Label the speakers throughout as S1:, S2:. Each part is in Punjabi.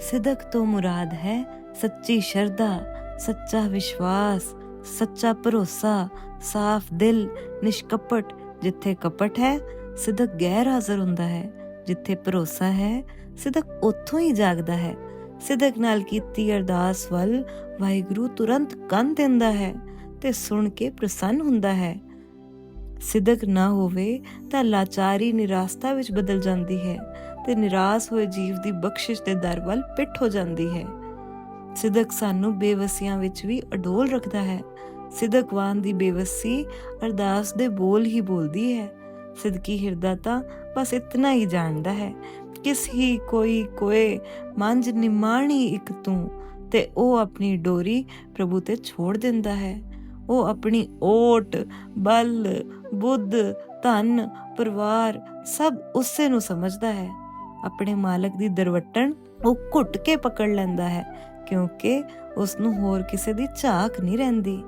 S1: ਸਿਦਕ ਤੋਂ ਮੁਰਾਦ ਹੈ ਸੱਚੀ ਸ਼ਰਧਾ, ਸੱਚਾ ਵਿਸ਼ਵਾਸ, ਸੱਚਾ ਭਰੋਸਾ, ਸਾਫ਼ ਦਿਲ, ਨਿਸ਼ਕਪਟ। ਜਿੱਥੇ ਕਪਟ ਹੈ, ਸਿਦਕ ਗੈਰ ਹਾਜ਼ਰ ਹੁੰਦਾ ਹੈ। ਜਿੱਥੇ ਭਰੋਸਾ ਹੈ, ਸਿਦਕ ਉੱਥੋਂ ਹੀ ਜਾਗਦਾ ਹੈ। ਸਿਦਕ ਨਾਲ ਕੀਤੀ ਅਰਦਾਸ ਵੱਲ ਵਾਹਿਗੁਰੂ ਤੁਰੰਤ ਕੰਨ ਦਿੰਦਾ ਹੈ ਤੇ ਸੁਣ ਕੇ ਪ੍ਰਸੰਨ ਹੁੰਦਾ ਹੈ। ਸਿਦਕ ਨਾ ਹੋਵੇ ਤਾਂ ਲਾਚਾਰੀ ਨਿਰਾਸਤਾ ਵਿੱਚ ਬਦਲ ਜਾਂਦੀ ਹੈ। ਤੇ ਨਿਰਾਸ਼ ਹੋਏ ਜੀਵ ਦੀ ਬਖਸ਼ਿਸ਼ ਦੇ ਦਰ ਵੱਲ ਪਿੱਠ ਹੋ ਜਾਂਦੀ ਹੈ। ਸਿਦਕ ਸਾਨੂੰ ਬੇਵਸੀਆਂ ਵਿੱਚ ਵੀ ਅਡੋਲ ਰੱਖਦਾ ਹੈ। ਸਿਦਕਵਾਨ ਦੀ ਬੇਵਸੀ ਅਰਦਾਸ ਦੇ ਬੋਲ ਹੀ ਬੋਲਦੀ ਹੈ। ਸਿਦਕੀ ਹਿਰਦਾ ਤਾਂ ਬਸ ਇਤਨਾ ਹੀ ਜਾਣਦਾ ਹੈ। ਕਿਸ ਹੀ ਕੋਈ ਕੋਏ ਮੰਜ ਨਿਮਾਣੀ ਇੱਕ ਤੂੰ ਤੇ ਉਹ ਆਪਣੀ ਡੋਰੀ ਪ੍ਰਭੂ ਤੇ ਛੋੜ ਦਿੰਦਾ ਹੈ। ਉਹ ਆਪਣੀ ਓਟ, ਬਲ, ਬੁੱਧ, ਧਨ, ਪਰਿਵਾਰ ਸਭ ਉਸੇ ਨੂੰ ਸਮਝਦਾ ਹੈ। ਆਪਣੇ ਮਾਲਕ ਦੀ ਦਰਵਟਣ ਉਹ ਘੁੱਟ ਕੇ ਪਕੜ ਲੈਂਦਾ ਹੈ, ਕਿਉਂਕਿ ਉਸ ਨੂੰ ਹੋਰ ਕਿਸੇ ਦੀ ਝਾਕ ਨਹੀਂ ਰਹਿੰਦੀ।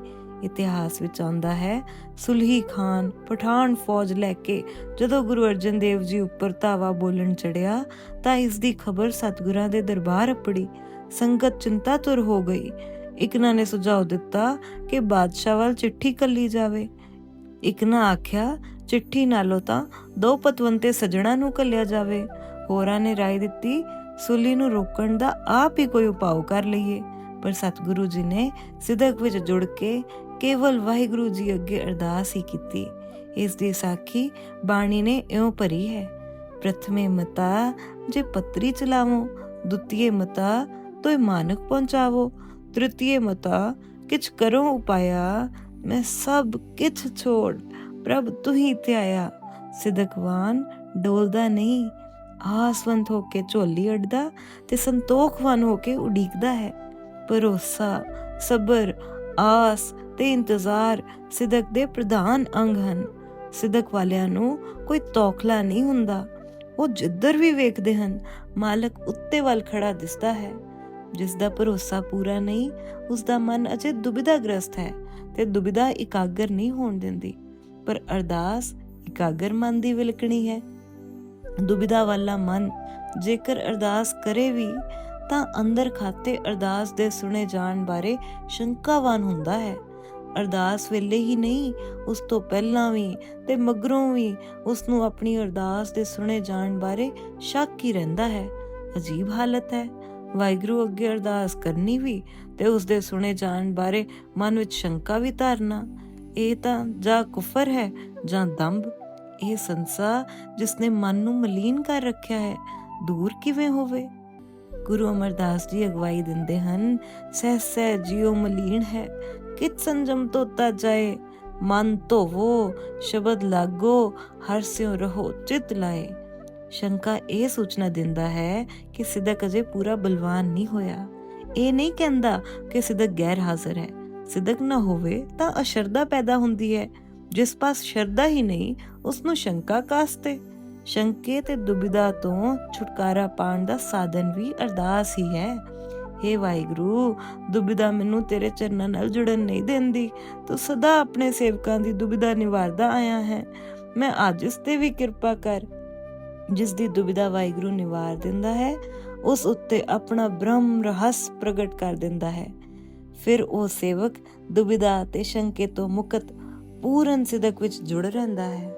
S1: ਇਤਿਹਾਸ ਵਿੱਚ ਆਉਂਦਾ ਹੈ, ਸੁਲਹੀ ਖਾਨ, ਪਠਾਨ ਫੌਜ ਲੈ ਕੇ ਜਦੋਂ ਗੁਰੂ ਅਰਜਨ ਦੇਵ ਜੀ ਉੱਪਰ ਧਾਵਾ ਬੋਲਣ ਚੜਿਆ ਤਾਂ ਇਸ ਦੀ ਖਬਰ ਸਤਗੁਰਾਂ ਦੇ ਦਰਬਾਰ ਅਪੜੀ। ਸੰਗਤ ਚਿੰਤਾ ਤੁਰ ਹੋ ਗਈ। ਇਕਨਾ ਨੇ ਸੁਝਾਅ ਦਿੱਤਾ ਕਿ ਬਾਦਸ਼ਾਹ ਵੱਲ ਚਿੱਠੀ ਕੱਲੀ ਜਾਵੇ। ਇਕਨਾ ਆਖਿਆ, ਚਿੱਠੀ ਨਾਲੋਂ ਤਾਂ ਦੋ ਪਤਵੰਤੇ ਸਜਣਾ ਨੂੰ ਕੱਲਿਆ ਜਾਵੇ। ਹੋਰਾਂ ਨੇ ਰਾਏ ਦਿੱਤੀ, ਸੁਲੀ ਨੂੰ ਰੋਕਣ ਦਾ ਆਪ ਹੀ ਕੋਈ ਉਪਾਅ ਕਰ ਲਈਏ। ਪਰ ਸਤਿਗੁਰੂ ਜੀ ਨੇ ਸਿਦਕ ਵਿੱਚ ਜੁੜ ਕੇ ਕੇਵਲ ਵਾਹਿਗੁਰੂ ਜੀ ਅੱਗੇ ਅਰਦਾਸ ਹੀ ਕੀਤੀ। ਇਸ ਦੀ ਸਾਖੀ ਬਾਣੀ ਨੇ ਇਉਂ ਭਰੀ ਹੈ, ਪ੍ਰਥਮੇ ਮਤਾ ਜੇ ਪਤਰੀ ਚਲਾਵੋ, ਦੁਤੀਏ ਮਤਾ ਤੋਇ ਮਾਨਕ ਪਹੁੰਚਾਵੋ, ਤ੍ਰਿਤੀਏ ਮਤਾ ਕਿਛ ਕਰੋ ਉਪਾਇਆ, ਮੈਂ ਸਭ ਕਿਛ ਛੋੜ ਪ੍ਰਭ ਤੂੰ ਹੀ ਤੇ ਆਇਆ ਸਿਦਕਵਾਨ ਡੋਲਦਾ ਨਹੀਂ ਆਸਵੰਤ ਹੋ ਕੇ ਝੋਲੀ ਅੜਦਾ ਤੇ ਸੰਤੋਖਵਾਨ ਹੋ ਕੇ ਉਡੀਕਦਾ ਹੈ। ਭਰੋਸਾ, ਸਬਰ, ਆਸ ਤੇ ਇੰਤਜ਼ਾਰ ਸਿਦਕ ਦੇ ਪ੍ਰਧਾਨ ਅੰਗ ਹਨ। ਸਿਦਕ ਵਾਲਿਆਂ ਨੂੰ ਕੋਈ ਤੌਖਲਾ ਨਹੀਂ ਹੁੰਦਾ। ਉਹ ਜਿੱਧਰ ਵੀ ਵੇਖਦੇ ਹਨ, ਮਾਲਕ ਉੱਤੇ ਵੱਲ ਖੜਾ ਦਿਸਦਾ ਹੈ। ਜਿਸ ਦਾ ਭਰੋਸਾ ਪੂਰਾ ਨਹੀਂ ਉਸ ਦਾ ਮਨ ਅਜੇ ਦੁਬਿਧਾਗ੍ਰਸਤ ਹੈ ਤੇ ਦੁਬਿਧਾ ਇਕਾਗਰ ਨਹੀਂ ਹੋਣ ਦਿੰਦੀ। ਪਰ ਅਰਦਾਸ ਇਕਾਗਰ ਮਨ ਦੀ ਵਿਲਕਣੀ ਹੈ। ਦੁਬਿਧਾ ਵਾਲਾ ਮਨ ਜੇਕਰ ਅਰਦਾਸ ਕਰੇ ਵੀ, ਤਾਂ ਅੰਦਰ ਖਾਤੇ ਅਰਦਾਸ ਦੇ ਸੁਣੇ ਜਾਣ ਬਾਰੇ ਸ਼ੰਕਾਵਾਨ ਹੁੰਦਾ ਹੈ। ਅਰਦਾਸ ਵੇਲੇ ਹੀ ਨਹੀਂ, ਉਸ ਤੋਂ ਪਹਿਲਾਂ ਵੀ ਤੇ ਮਗਰੋਂ ਵੀ ਉਸ ਨੂੰ ਆਪਣੀ ਅਰਦਾਸ ਦੇ ਸੁਣੇ ਜਾਣ ਬਾਰੇ ਸ਼ੱਕ ਹੀ ਰਹਿੰਦਾ ਹੈ। ਅਜੀਬ ਹਾਲਤ ਹੈ। ਵਾਹਿਗੁਰੂ ਅੱਗੇ ਅਰਦਾਸ ਕਰਨੀ ਵੀ ਤੇ ਉਸ ਦੇ ਸੁਣੇ ਜਾਣ ਬਾਰੇ ਮਨ ਵਿੱਚ ਸ਼ੰਕਾ ਵੀ ਧਾਰਨਾ। ਇਹ ਤਾਂ ਜਾਂ ਕੁਫਰ ਹੈ ਜਾਂ ਦੰਭ। ਇਹ ਸੰਸਾ ਜਿਸ ਨੇ ਮਨ ਨੂੰ ਮਲੀਨ ਕਰ ਰੱਖਿਆ ਹੈ, ਦੂਰ ਕਿਵੇਂ ਹੋਵੇ? ਗੁਰੂ ਅਮਰਦਾਸ ਜੀ ਅਗਵਾਈ ਦਿੰਦੇ ਹਨ, ਸਹਿ ਸਹਿ ਜਿਉ ਮਲੀਨ ਹੈ, ਕਿਤ ਸੰਜਮ ਤੋਤਾ ਜਾਏ? ਮਨ ਧੋਵੋ, ਸ਼ਬਦ ਲਾਗੋ, ਹਰ ਸਿਉ ਰਹੋ, ਚਿਤ ਲਾਏ। ਸ਼ੰਕਾ ਇਹ ਸੂਚਨਾ ਦਿੰਦਾ ਹੈ ਕਿ ਸਿਦਕ ਅਜੇ ਪੂਰਾ ਬਲਵਾਨ ਨਹੀਂ ਹੋਇਆ। ਇਹ ਨਹੀਂ ਕਹਿੰਦਾ ਕਿ ਸਿਦਕ ਗੈਰ ਹਾਜ਼ਰ ਹੈ। ਸਿਦਕ ਨਾ ਹੋਵੇ ਤਾਂ ਅਸ਼ਰਦਾ ਪੈਦਾ ਹੁੰਦੀ ਹੈ। ਜਿਸ ਪਾਸ ਸ਼ਰਧਾ ਹੀ ਨਹੀਂ ਉਸ ਨੂੰ ਸ਼ੰਕਾ ਕਾਸਤੇ। ਸ਼ੰਕੇ ਤੇ ਦੁਬਿਧਾ ਤੋਂ ਛੁਟਕਾਰਾ ਪਾਉਣ ਦਾ ਸਾਧਨ ਵੀ ਅਰਦਾਸ ਹੀ ਹੈ। हे ਵਾਹਿਗੁਰੂ, ਦੁਬਿਧਾ ਮੈਨੂੰ ਤੇਰੇ ਚਰਨਾਂ ਨਾਲ ਜੁੜਨ ਨਹੀਂ ਦਿੰਦੀ। ਤੂੰ ਸਦਾ ਆਪਣੇ ਸੇਵਕਾਂ ਦੀ ਦੁਬਿਧਾ ਨਿਵਾਰਦਾ ਆਇਆ ਹੈ। ਮੈਂ ਅੱਜ ਇਸ ਤੇ ਵੀ ਕਿਰਪਾ ਕਰ। ਜਿਸ ਦੀ ਦੁਬਿਧਾ ਵਾਹਿਗੁਰੂ ਨਿਵਾਰ ਦਿੰਦਾ ਹੈ, ਉਸ ਉੱਤੇ ਆਪਣਾ ਬ੍ਰਹਮ ਰਹੱਸ ਪ੍ਰਗਟ ਕਰ ਦਿੰਦਾ ਹੈ। ਫਿਰ ਉਹ ਸੇਵਕ ਦੁਬਿਧਾ ਤੇ ਸ਼ੰਕੇ ਤੋਂ ਮੁਕਤ, ਪੂਰਨ ਸਿਦਕ ਵਿੱਚ ਜੁੜ ਰਹਿੰਦਾ ਹੈ।